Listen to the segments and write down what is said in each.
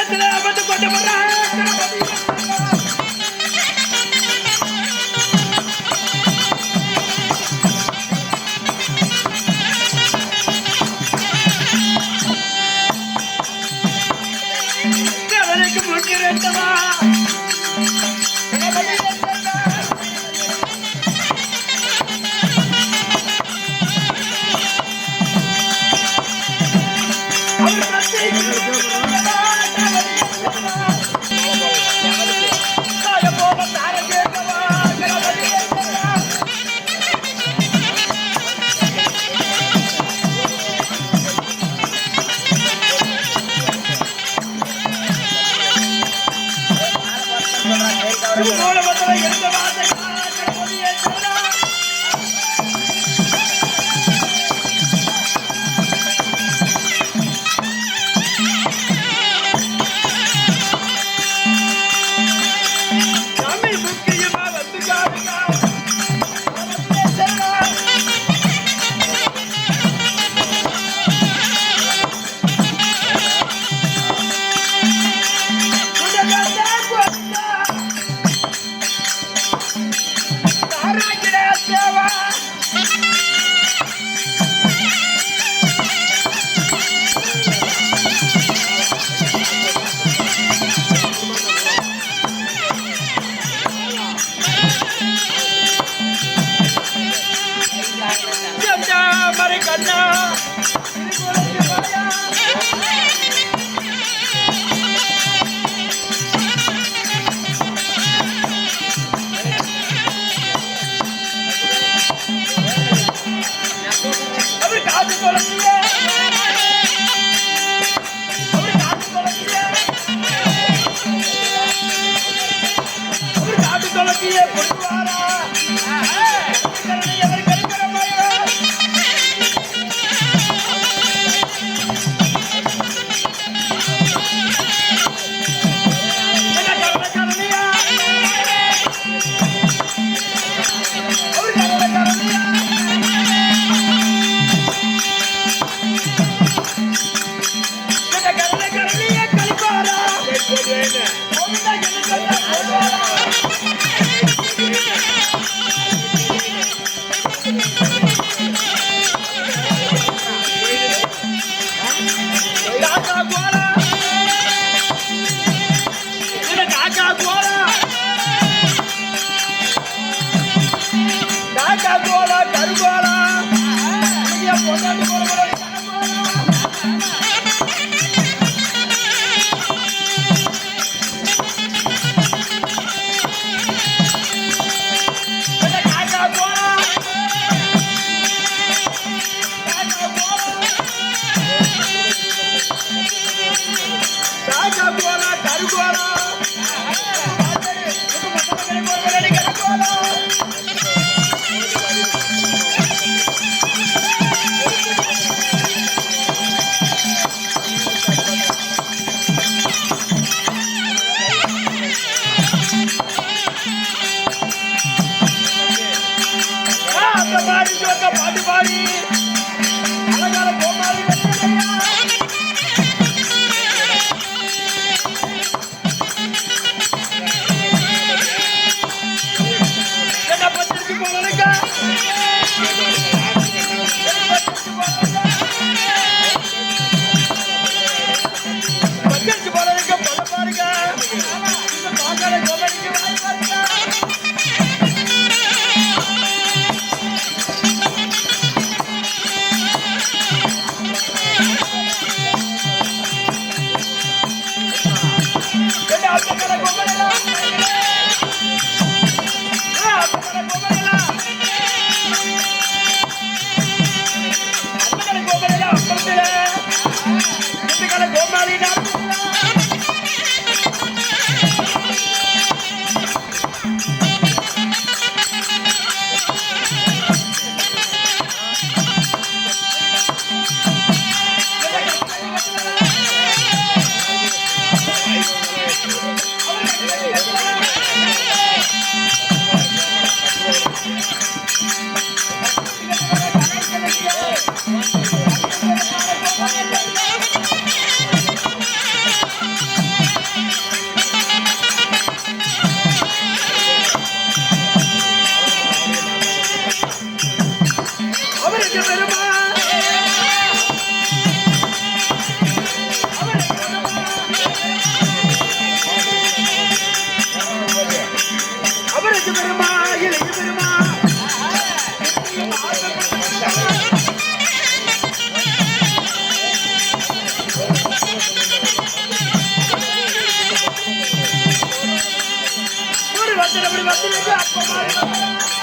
அவன் தலிக்கலத்துல அமர்ந்து கொண்டு வர்றான் மூலமந்திர எந்த வார்த்தை காத்து தொலைக்கிய பத்து அப்படி பத்து அப்பமா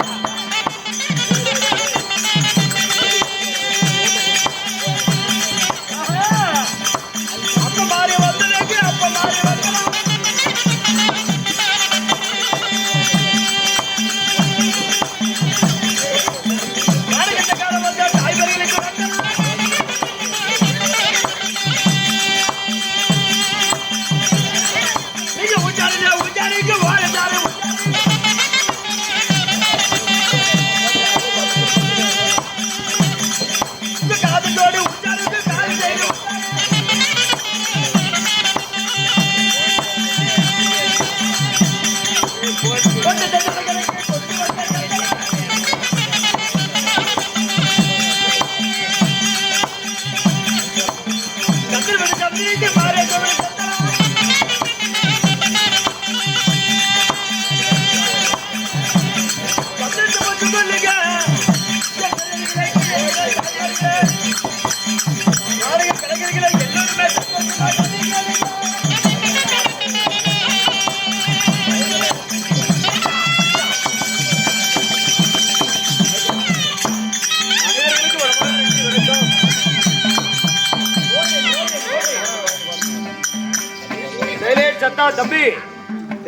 சைலேட் சத்தா தம்பி.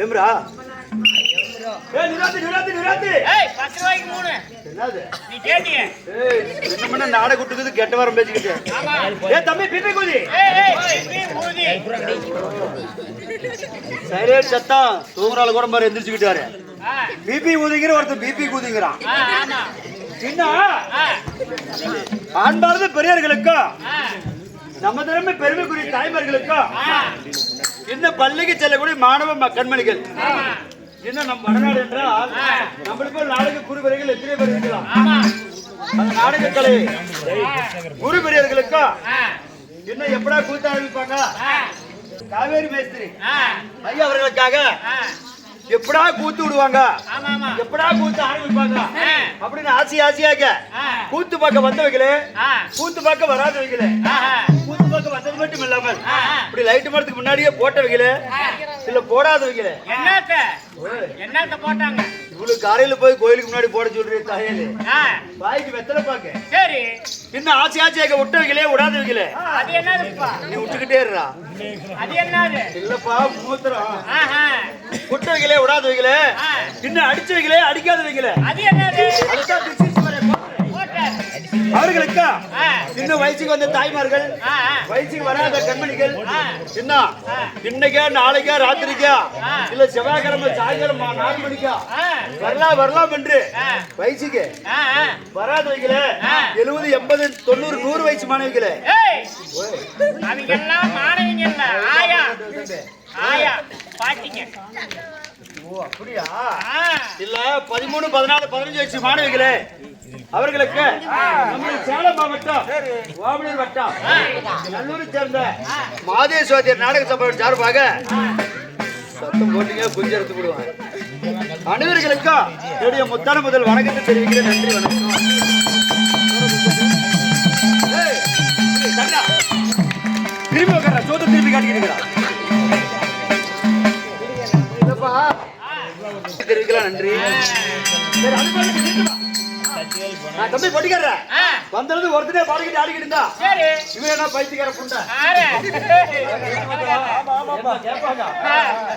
ஏம்ரா? ஏய் பத்து ரூபாய்க்கு மூணு. என்னது? நீ கேட்டிய? ஏய் என்ன பண்ண நாட குட்டுக்குது? கெட்ட வரம் பேசிக்கிட்டு. ஆமா. தம்பி பிபி குதி ஏய் சத்தா தூங்குறால கூட மாதிரி எந்திரிச்சுக்கிட்டாரு. ஆ. பிபி ஊதிங்கிற ஒருத்தர் பிபி கூதிங்கிறான் ஆமா. ஆண்பார்ந்த பெரியவர்களுக்கும் நம்ம திறமை பெருமைக்குரிய தாய்மார்களுக்கும் ஆ இந்த பள்ளிக்கு செல்லக்கூடிய மாணவ ம- கண்மணிகள். என்ன இன்னும் நம் வடநாடு என்றால் நம்மளுக்கு நாடக குருவரைகள் எத்தனை பேர் இருக்கலாம்? அந்த நாடக கலை. குரு பெரியவர்களுக்கும் என்ன இன்னும் எப்படா கூத்த ஆரம்பிப்பாங்க காவேரி மேஸ்திரி. ஐயா அவர்களுக்காக எப்படா கூத்து விடுவாங்க? எப்படா கூத்து ஆரம்பிப்பாங்க. அப்படின்னு ஆசை ஆசையாக கூத்து பார்க்க வந்தவைகளே ஆ. கூத்து பார்க்க வராதவைகளே ஆஹா கூத்து பார்க்க வந்தது மட்டும் இல்லாமல். இப்படி லைட் மரத்துக்கு முன்னாடியே போட்டவைகளே இல்ல போடாதவைகளே. என்னத்த? என்னத்த போட்டாங்க? இவ்வளவு காலையில போய் கோயிலுக்கு முன்னாடி போட சொல்றீங்க தாயலே. ஆ. வாய்க்கு வெத்தலை பாக்க. சரி. இன்னும் ஆசை ஆசையாக விட்டவைகளே விடாதவைகளே. அது என்னதுப்பா? நீ விட்டுக்கிட்டே இருடா. அது என்னது? இல்லப்பா மூத்திரம். விடாதவைகளே. ஆ. இன்னும் அடிச்சவைகளே அடிக்காதவைகளே. அது என்னது? அவர்களுக்கா? சின்ன வயசுக்கு வந்த தாய்மார்கள் வயசுக்கு வராத கண்மணிகள். என்ன இன்னைக்கா நாளைக்கா ராத்திரிக்கா. இல்ல செவ்வாய்க்கிழமை சாயங்காலம் நாலு மணிக்கா? வரலாம் வரலாம் என்று. வயசுக்கு வராதவைகளே ஆ. எழுபது எண்பது தொண்ணூறு நூறு வயசு மாணவிகளே. அவங்க எல்லாம் மாணவிங்க இல்ல ஆயா. ஆயா. பாட்டிங்க. ஓ அப்படியா? இல்ல பதிமூணு பதினாலு பதினஞ்சு வயசு மாணவிகளே. அவர்களுக்கு நம்ம சேலம் மாவட்டம் ஓமலூர் வட்டம் நல்லூரை சேர்ந்த மாதேஸ்வரர் நாடக சபை சார்பாக சத்தம் போட்டீங்க கொஞ்சம் எடுத்து விடுவாங்க அனைவர்களுக்கும் என்னுடைய முத்தான முதல் வணக்கத்தை தெரிவிக்கிறேன். நன்றி வணக்கம். திரும்பி உட்கார சோத்த திரும்பி காட்டிக்கிறீங்களா தெரிவிக்கலாம் நன்றி. சரி, அது நான் தம்பி பொட்டிக்காரர்? ஆ. வந்தது ஒருத்தனே பாடிக்கிட்டு ஆடிக்கிட்டு இருந்தா? சரி. இவன் என்ன பைத்தியக்கார புண்டை.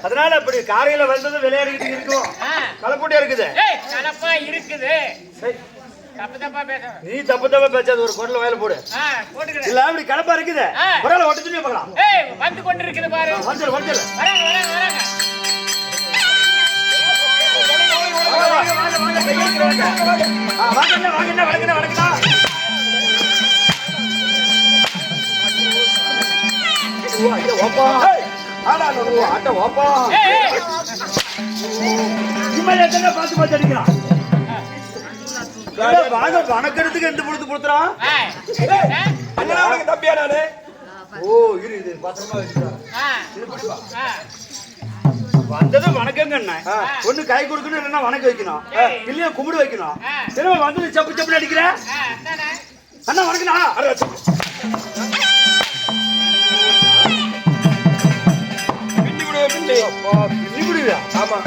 அதனால அப்படி காரையில வந்தது விளையாடிக்கிட்டு இருக்கும். கலப்பூட்டியா இருக்குது. ஏய் கலப்பா இருக்குது. சரி, தப்பு தப்பா பேச நீ தப்பு தப்பா பேசாத. ஒரு குடல வயல போடு. இல்ல அப்படி கலப்பா இருக்குது. ஆ. பரவாயில்ல ஒட்ட சொல்லி பார்க்கலாம். ஏய் வந்து கொண்டு இருக்குது பாரு வராங்க வராங்க வராங்க. வணக்கத்துக்கு எந்த பொழுது கொடுத்துறான் தம்பியா நானு ஓ இரு இது பத்திரமா வச்சுக்கிறேன் ஆ ஆ வந்தது வணக்கங்க ஒண்ணு கை கொடுக்கணும் இல்லைன்னா வணக்கம் வைக்கணும். இல்லையா கும்பிடு வைக்கணும். திரும்ப வந்தது சப்பு சப்புன்னு அடிக்கிற? அண்ணா வணக்கண்ணா. சப்பு. பின்னி கொடு பின்னி. பின்னி கொடுவியா? ஆமா.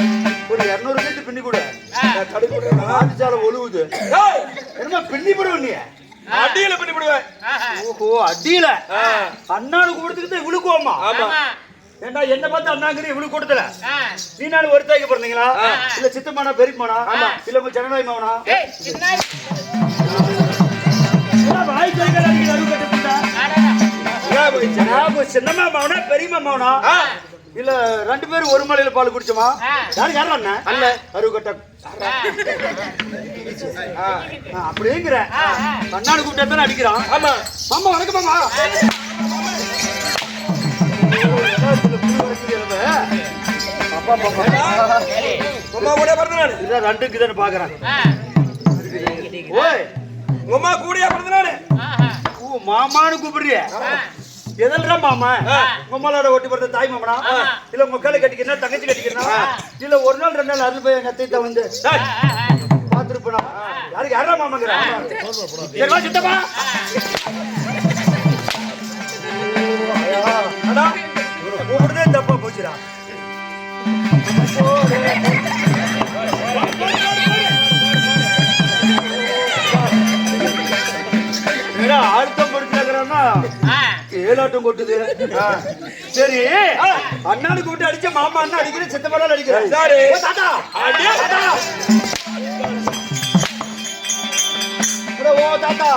ஒரு இரநூறு கேட்டு பின்னி கொடு. ஆ. நான் தடுக்க விடுறேனா? ஆட்டுச்சாலை ஒழுகுது. ஏய், என்னமா பின்னி போடுவ நீ? அடியில விடுவேன் ஆஹா. ஓஹோ அடியில. கூடத்துக்கு இவளுக்குவோமா ஆமா. ஆமா. ஏண்டா என்ன பார்த்து அண்ணாங்கிற இவளுக்கு கூட்டத்துல. நீ நானும் ஒரு தாய்க்கு பிறந்தீங்களா இல்ல சித்தமானா பெரியமானா ஆமா. இல்ல உங்க ஜனநாயக மாவனா ஏய், சின்ன வாய் கைகள் அடிக்கிற அருள் கட்டுப்புண்டா அடடா. ஏன் போயிடுச்சு? நான் சின்னம்மா மாவனா பெரியம்மா மாவனா இல்ல ரெண்டு பேரும் ஒரு மலையில பால் குடிச்சோமா. யாரு யாரும் அண்ணன் அல்ல அருகட்ட ஆ. அப்படிங்கிற. கண்ணாடி தானே அடிக்கிறான். ஆமா. மாமா வணக்கம் மாமா தானே பாக்குறேன். ஆ. ஓய் அம்மா கூடயா பிறந்த நாள் ஆஹா. ஓ மாமான்னு கூப்பிடுறிய. எதல்டா மாமா? உம்மலோட ஒட்டி பிறந்த தாய் மாமனா? இல்ல முக்கால கட்டிக்கிறா தங்கச்சி கட்டிக்கிறா இல்ல ஒரு நாள் ரெண்டு நாள் அருள் போய் எங்க அத்தை வந்து ஆ. பாத்துருப்பா யாருக்கு யாரா மாமாங்கிற? சித்தப்பா? கூப்பிடுறதே தப்பா. போச்சுடா ஏடா, ஆழ்த்தம் ஆ. ஏலாட்டம் கொட்டுது. ஆ. சரி. அண்ணானு கூப்பிட்டு அடிச்ச மாமா அண்ணா அடிக்கிற சித்தப்பாலாம் அடிக்கிறேன் சரி. ஓ, தாத்தா. ஓ தாத்தா.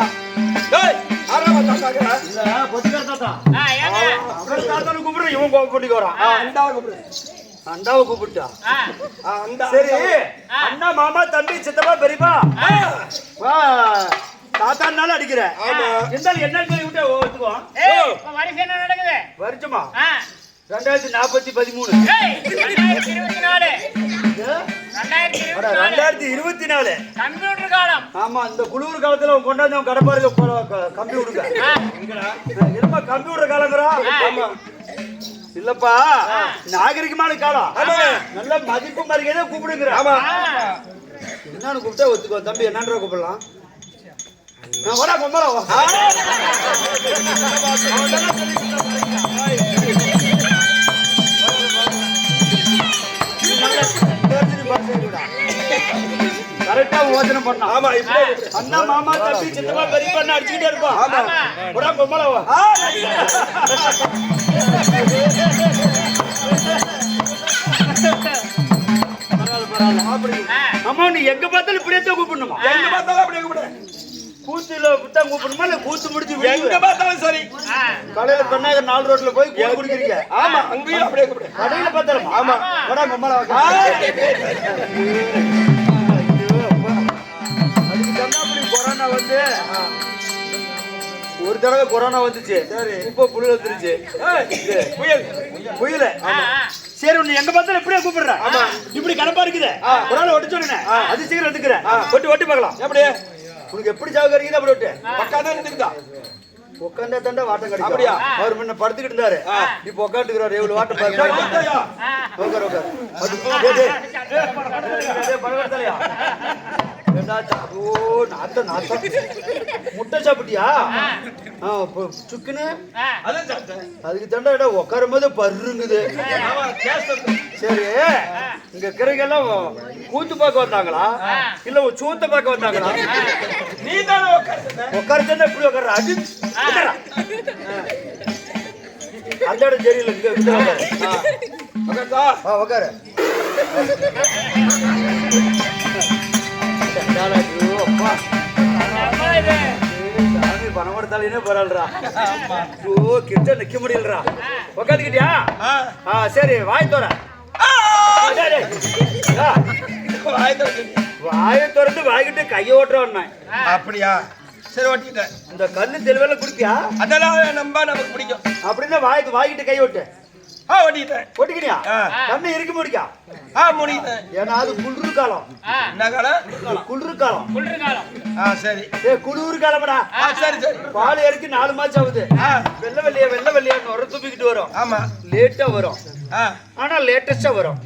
ஏய், ஆறாம தாத்தாக்குறா. இல்ல பொத்துக்கார தாத்தா ஆ, ஏங்க? அவன் தாத்தானு கூப்பிடுற இவன் பண்ணிக்கு வரான் அண்டாவை கூப்பிடு. அண்டாவை கூப்பிட்டா. சரி அண்ணா மாமா தம்பி சித்தப்பா பெரியப்பா வா தாத்தானால அடிக்கிற. இருந்தாலும் என்ன சொல்லி விட்டு ஒத்துக்குவோம் என்ன நடக்குது? வருஷமா. ரெண்டாயிரத்தி நாற்பத்தி பதிமூணு இருபத்தி நாலு. ரெண்டாயிரத்தி இருபத்தி நாலு. கம்ப்யூட்டர் காலம். ஆமா இந்த குளிர் காலத்துல அவன் கொண்டாந்து அவன் ஆ. என்னமா கம்ப்யூட்டர் காலங்கிறா? ஆமா. இல்லப்பா நாகரிகமான காலம். நல்ல மதிப்பு மரியாதை கூப்பிடுங்கிற. ஆமா. என்னன்னு கூப்பிட்டா ஒத்துக்கோ. தம்பி என்னன்ற கூப்பிடலாம்? நான் கொம்பரா கரெக்டா ஓதனை பண்ணா ஆமா, கூப்பிடு. அண்ணா மாமா தம்பி சித்தப்பா பெரியப்பா அடிச்சுக்கிட்டே இருப்பான் ஆமா. வாடா கொம்பரா வா ஆ, பரவாயில்ல பரவாயில்ல அப்படி ஆ. அம்மா நீ எங்க பார்த்தாலும் இப்படியே கூப்பிடணுமா எங்க பார்த்தாலும் அப்படியே கூப்பிடு. கூத்துல தான் கூப்பிடணுமா இல்ல கூத்து முடிச்சு எங்க பார்த்தாலும் சரி. ஆ. கடையில பெண்ணாக நாலு ரோட்ல போய் குடிக்கிறீங்க. ஆமா அங்கேயும் அப்படியே கூப்பிடு கடையில பார்த்தாலும் ஆமா வாடா கொரோனா வந்து ஒரு தடவை கொரோனா வந்துச்சு. சரி. இப்போ புயல் வந்துருச்சு புயல். புயல. சரி உன்னை எங்க பார்த்தாலும் இப்படியே கூப்பிடுற ஆமா இப்படி கடப்பா இருக்குது. ஒரு நாள் ஒட்டு சொன்னேன் அது சீக்கிரம் எடுத்துக்கிறேன். ஒட்டி ஒட்டி பார்க்கலாம். அப்படியே உனக்கு எப்படி சாவு கிடைக்குது அப்படி ஒட்டு பக்காதான் இருந்துக்குதா உட்காந்தா தண்டா வாட்டம் கிடைக்கும். அப்படியா? அவர் முன்ன படுத்துக்கிட்டு இருந்தாரு. இப்போ உட்காந்துக்கிறாரு எவ்வளவு வாட்டம். உட்கார் உட்கார் முட்டை சாப்பிட்டியா? சுக்குன்னு? அதுக்கு தண்டா உட்காரும் போது பருங்குது. ஆமா, கேஸ் இருக்கு. சரி இங்க கிரைக்கெல்லாம் கூத்து பார்க்க வந்தாங்களா? இல்ல சூத்த பார்க்க வந்தாங்களா? நீ தானே உட்கார்ந்து உட்காரத்தா இப்படி உட்கார அது உட்காரா. அந்த இடம் சரியில்லை இங்க இங்க உட்காரு. பணம் கொடுத்தாலே பரவாயில்லடா ஐயோ கிட்ட நிக்க முடியலடா உட்காந்துக்கிட்டியா ஆ. சரி வாய் தோற வாய் திறந்து. வாயை திறந்து வாய்கிட்டு கையை ஓட்டுறவன் அப்படியா சரி ஓட்டிக்கிட்டேன் இந்த கண்ணு தெளிவால குடிப்பியா அதெல்லாம் நம்ப நமக்கு பிடிக்கும் அப்படின்னா வாய்க்கு வாய்கிட்டு கை ஓட்டு ஆ ஓட்டிக்கிட்டேன் ஒட்டிக்கினியா ஆ. கண்ணு இருக்க முடிக்கா? ஆ முடிக்கிட்டேன் ஏன்னா அது குளிர் காலம். என்ன காலம்? குளிர் காலம் குளிர் காலம். ஆ சரி. ஏ குளிர் காலம்டா ஆ சரி சரி. பால் இறக்கி நாலு மாசம் ஆகுது. ஆ. வெள்ளை வெள்ளையா வெள்ளை வெள்ளையா நுர துப்பிக்கிட்டு வரும். ஆமா. லேட்டா வரும். ஆ. ஆனா லேட்டஸ்டா வரும்.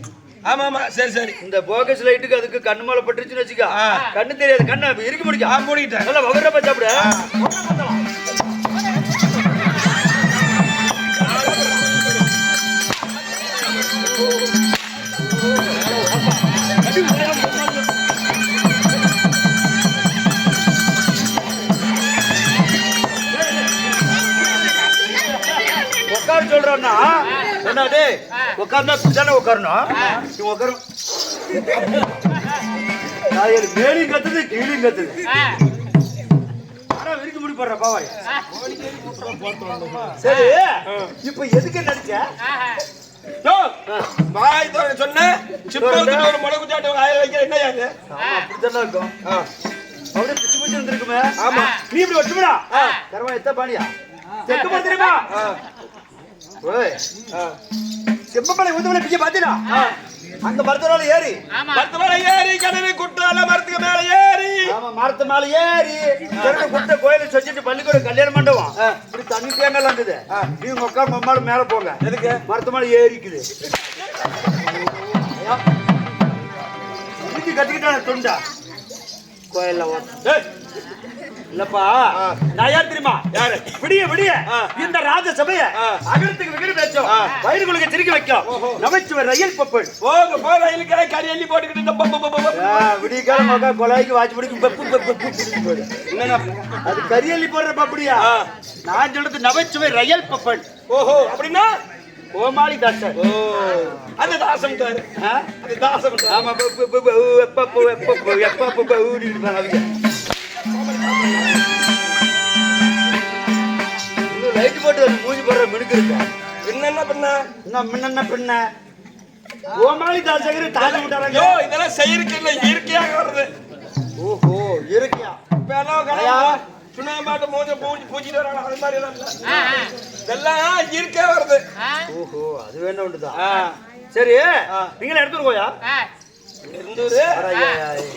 ஆமா ஆமா. சரி சரி. இந்த போகஸ் லைட்டுக்கு அதுக்கு கண்ணு மேல பட்டுச்சுன்னு வச்சுக்கோ. ஆ. கண்ணு தெரியாது. கண்ணு இருக்க ஆ முடிக்கா மூடிக்கிட்டேன். நல்லா வவரப்பா சாப்பிடு. என்ன டேய் உட்கார்ந்தா இப்படிதானே உட்காரணும் நீ உட்காரும் நான் மேலையும் கத்துது கீழையும் கத்துது. விரிக்க முடி போடுற பாவாய் சரி இப்ப எதுக்கு நடிச்ச வாய் திறந்து சொன்னேன். சிப்பத்துக்கு ஒரு மிளகு சாட்டு வாயில வைக்க என்னய்யா இது? ஆமா அப்படித்தானே இருக்கும். அப்படியே பிச்சு பிச்சு ஆமா. நீ இப்படி வச்சுடா கருவா எத்த பாணியா செக்கு போட செப்பப்பளை ஊத்துவல பிச்சை பாத்தீனா அங்க மருத்துவரால ஏறி. ஆமா. மரத்து மேல ஏறி கிணறு குற்றால மரத்துக்கு மேல ஏறி. ஆமா மரத்து மேல ஏறி. தெருல குட்ட கோயில செஞ்சுட்டு பள்ளிக்கூடம் கல்யாண மண்டபம். இப்படி தண்ணி தேங்கலாம் இருந்தது. நீ உங்க அக்கா மம்மால மேல போங்க. எதுக்கு? மரத்து மேல ஏறிக்குது. கட்டிக்கிட்டான துண்டா. கோயில்ல ஓட்டு இல்லப்பா. நான் யார் தெரியுமா? யாரு? விடிய விடிய. இந்த ராஜ சபைய அகலத்துக்கு விகிடு பேச்சோம். வயிறுகளுக்கு திருக்கி வைக்கும். நமைச்சுவர் ரயில் பப்பன் போங்க போ ரயிலுக்கு கறி அள்ளி போட்டுக்கிட்டு இந்த. விடிய காலம் மகா கொலாய்க்கு வாட்சி பிடிக்கும். பப்பு பப்பு என்னண்ணா? அது கரியல்லி போடுற பப்படியா? நான் சொல்றது நகைச்சுவை ரயில் பப்பன் ஓஹோ அப்படின்னா? கோமாளி தாசர் ஓ. அது தாசம்? அது தாசம். ஆமா பப்பு பப்பு எப்பப்போ எப்பப்போ எப்பப்போ ஊடிட்டு இருப்பாங்க லைட் போட்டு வந்து மூஞ்சி போடுற மினுக்கு இருக்கா. பண்ண என்ன முன்ன பின்ன? கோமாளி தாசகர் தாஜ விட்டாராங்க. யோ இதெல்லாம் செயற்கை இல்ல இயற்கையாக வருது. ஓஹோ இருக்கியா இப்ப எல்லாம். கடை சுண்ணாம்பாட்டு மூஞ்ச பூஞ்சி பூச்சிட்டு வராங்க அது மாதிரி எல்லாம் இல்ல. இதெல்லாம் இயற்கையா வருது. ஓஹோ அது வேணும் ஒன்றுதான் சரி நீங்களே எடுத்துட்டு போயா? ஆ. இருந்தூரு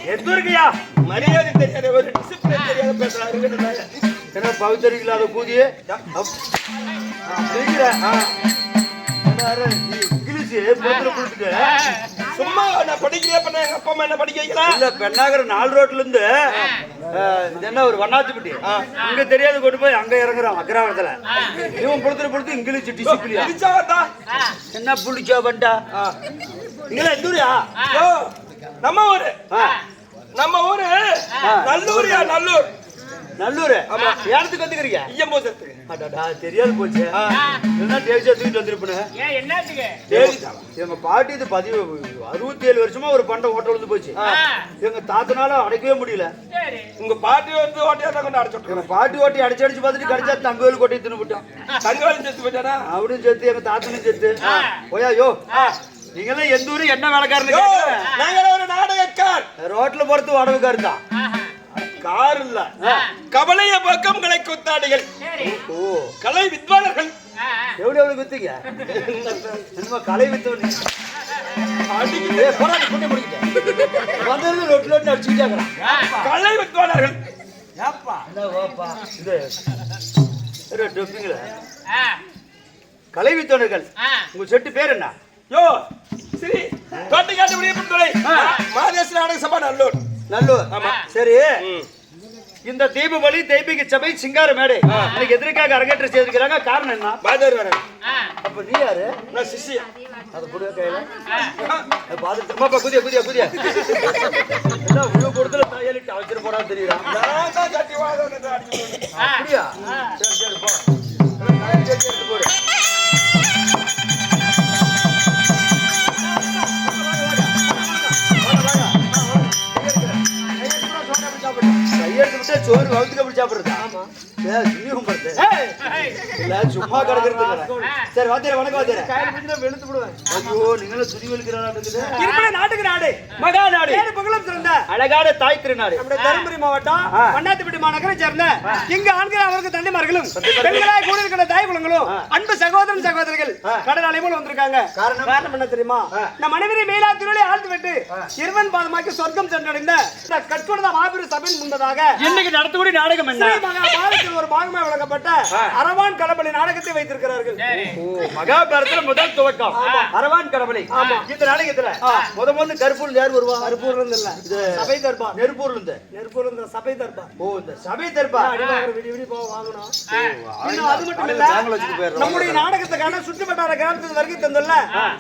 எந்த இருக்கியா மரியாதை தெரியாத ஒரு டிசிப்ளின் தெரியாத பேசுறாரு என்ன பகுத்தறிவு இல்லாத கூதியே சும்மா நான் படிக்கிறே பண்ண? எங்க அப்பா அம்மா என்ன படிக்க வைக்கலாம் இல்ல பெண்ணாகர நாலு ரோட்ல இருந்து அஹ், இது என்ன ஒரு வண்ணாச்சிப்பட்டி? இங்க தெரியாது கொண்டு போய் அங்க இறங்குறான் அக்ராமத்துல இவன் பொறுத்து பொறுத்து இங்கிலீஷ் டிசிப்ளியா என்ன புளிச்சா பண்டா நீங்களா எந்தூரியா? நம்ம ஊரு. நம்ம ஊரு நல்லூரியா நல்லூர்? நல்லூர்? ஆமா. இடத்துக்கு வந்துக்கிறீங்க ஐயம்போசத்துக்கு அடடா தெரியாது போச்சு. என்ன டேவிஸா தூக்கிட்டு வந்திருப்பேன். எங்க பாட்டி இது பதிவு அறுபத்தி ஏழு வருஷமா ஒரு பண்டை ஓட்ட விழுந்து போச்சு. எங்க தாத்தனால அடைக்கவே முடியல. உங்க பாட்டி வந்து ஓட்டையா தான் கொண்டு அடைச்சு எங்க பாட்டி ஓட்டி அடிச்சு அடிச்சு பார்த்துட்டு கடிச்சா தங்கவேல் கொட்டி தின்னு விட்டான் தங்கவாளி செத்து போயிட்டாரா அவனும் செத்து எங்க தாத்தனும் செத்து ஓயா யோ. நீங்களாம் எந்த ஊரு என்ன கேக்குறேன். நாங்க ஒரு நாடகக்கார். ரோட்ல போறது உடவுக்காரு தான். ஆஹா. கார் இல்ல. கவலைய பக்கம் கலை குத்தாடிகள். சரி. ஓ. கலை வித்வானர்கள். எவ்வளவு எவ்வளவு வித்தீங்க என்னமா கலை வித்தவனி வந்தது ரொட்டு ரொட்டு அடிச்சுக்கிட்டாங்க கலை வித்வானர்கள். இது. டொப்பிங்கள. ஆ, கலை வித்தவர்கள். உங்க செட்டு பேர் என்ன? யோ சரி. தோட்டக்காட்டு விடியப்பன் துறை மாதேச நாடக சபா நல்லூர். நல்லூர். ஆமா. சரி. இந்த தீபாவளி தெய்வீக சபை சிங்கார மேடை. இன்னைக்கு எதற்காக அரங்கேற்றம் செய்திருக்கிறாங்க காரணம் என்ன? பாதர் வரேன் ஆ, அப்ப நீ யாரு? நான் சிஷ்யா அதை கொடுக்க கையில. பார்த்துட்டு அம்மாப்பா குதிய குதிய குதிய எல்லாம் உழவு கொடுத்துல தையலிட்டு அவசரம் போடா தெரியுதா? கட்டி. அப்படியா? சரி சரி போ. போடு. சோறு வகுத்துக்க அப்படி சாப்பிடுறது. ஆமா. சும்மா கிடக்கிறது சரி வாத்தியார வணக்கம் வாத்தியார வெளுத்து விடுவேன் ஐயோ நீங்களும் துணி நாட்டுக்கு நாடு மகா நாடு சிறந்த அழகான தாய் திருநாடு நம்முடைய தருமபுரி மாவட்டம் மாநகரை சேர்ந்த ஆண்கள் அவருக்கு கூட இருக்கிற தாய் குலங்களும் அன்பு சகோதரன் சகோதரிகள் கடல் அலைபோல் வந்திருக்காங்க காரணம்? காரணம் என்ன தெரியுமா நம் மேலா திருவிழை ஆழ்த்து விட்டு இருவன் பாதமாக்கி சொர்க்கம் சென்றடைந்த இந்த மாபெரும் சபையின் முன்பதாக இன்னைக்கு நடத்தக்கூடிய நாடகம் என்ன ஒரு பாகமாக வழங்கப்பட்ட அரவான் களபலி நாடகத்தை வைத்திருக்கிறார்கள். மகாபாரதத்துல முதல் துவக்கம். அரவான் கடவுளை. இந்த நாடகத்துல முத முதல்ல கருப்பூர் யார் வருவா? நெருப்பூர்ல இருந்து இல்ல. இது சபை தர்பார் நெருப்பூர்ல இருந்து நெருப்பூர்ல இருந்து சபை தர்பார். ஓ இந்த சபை தர்பா விடி விடி போக வாங்கணும்? அது மட்டும் இல்ல. நம்முடைய நாடகத்துக்கான சுற்றுவட்டார கிராமத்துக்கு வருகை தந்துள்ள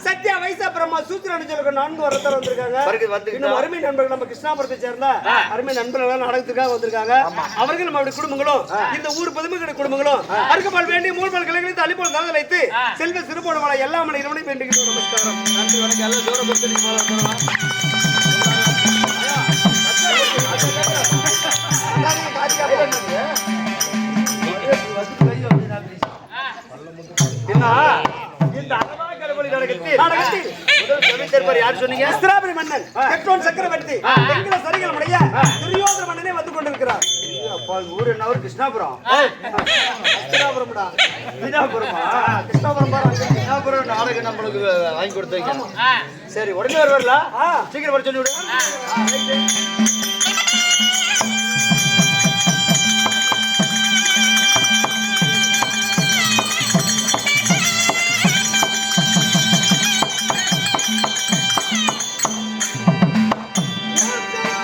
சத்யா வைசா பிரம்மா சூத்திரன் சொல்லுங்க நான்கு ஒருத்தர் வந்திருக்காங்க. இன்னும் அருமை நண்பர்கள் நம்ம கிருஷ்ணாபுரத்தை சேர்ந்த அருமை நண்பர்கள் எல்லாம் நாடகத்துக்காக வந்திருக்காங்க. அவர்கள் நம்மளுடைய குடும்பங்களும் இந்த அந்த ஊர் பொதுமக்கள் குடும்பங்களும் அருகப்பால் வேண்டி மூழ்பால் கிளைகளில் தள்ளிப்போல் தரதை வைத்து செல்வ சிறுபோடு வாழ எல்லா மணி இரவனை வேண்டுகிறோம் நமஸ்காரம். நன்றி வணக்கம். எல்லாம் இந்த பெட்ரோன் சக்கரவர்த்தி துரியோதன மன்னனே வந்து கொண்டிருக்கிறார். ஊர் என்ன ஊர்? கிருஷ்ணாபுரம். கிருஷ்ணாபுரம்டா. கிருஷ்ணாபுரமா? கிருஷ்ணாபுரம் கிருஷ்ணாபுரம் நாடகம் நம்மளுக்கு வாங்கி கொடுத்தீங்க சரி உடனே வருவார்ல? சீக்கிரம் வர சொல்லி விடு.